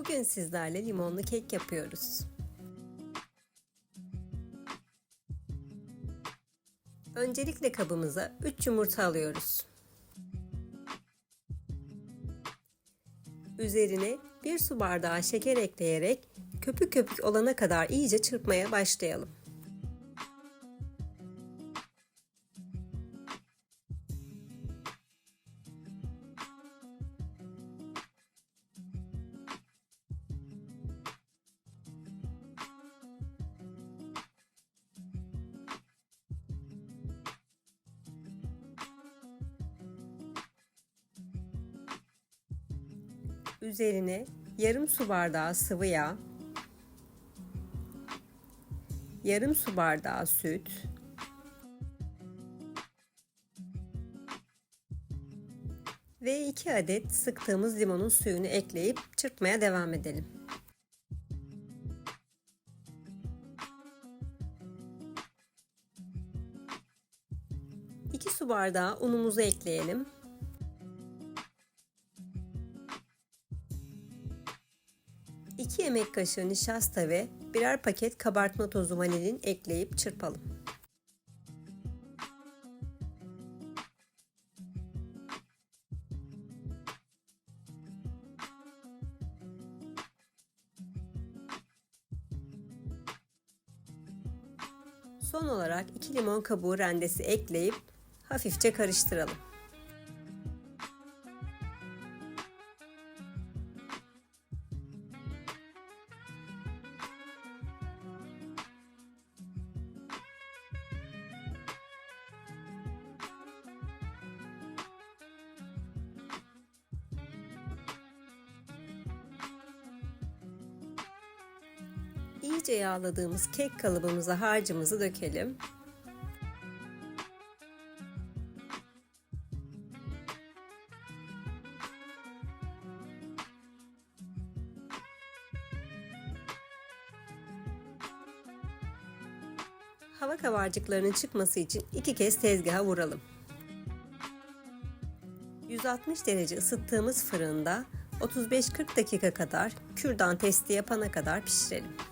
Bugün sizlerle limonlu kek yapıyoruz. Öncelikle kabımıza 3 yumurta alıyoruz. Üzerine 1 su bardağı şeker ekleyerek köpük köpük olana kadar iyice çırpmaya başlayalım. Üzerine yarım su bardağı sıvı yağ, yarım su bardağı süt, ve 2 adet sıktığımız limonun suyunu ekleyip çırpmaya devam edelim. İki su bardağı unumuzu ekleyelim. 2 yemek kaşığı nişasta ve birer paket kabartma tozu vanilin ekleyip çırpalım. Son olarak 2 limon kabuğu rendesi ekleyip hafifçe karıştıralım. İyice yağladığımız kek kalıbımıza harcımızı dökelim. Hava kabarcıklarının çıkması için iki kez tezgaha vuralım. 160 derece ısıttığımız fırında 35-40 dakika kadar kürdan testi yapana kadar pişirelim.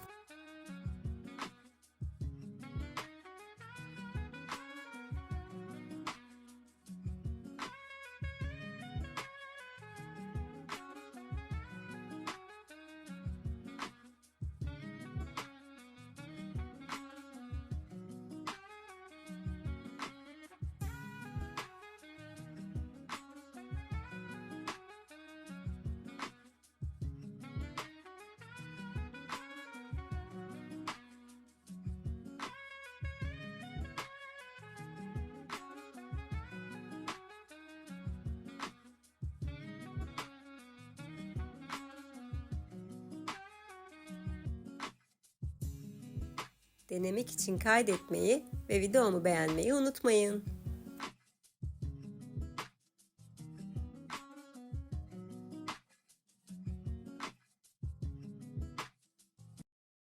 Denemek için kaydetmeyi ve videomu beğenmeyi unutmayın.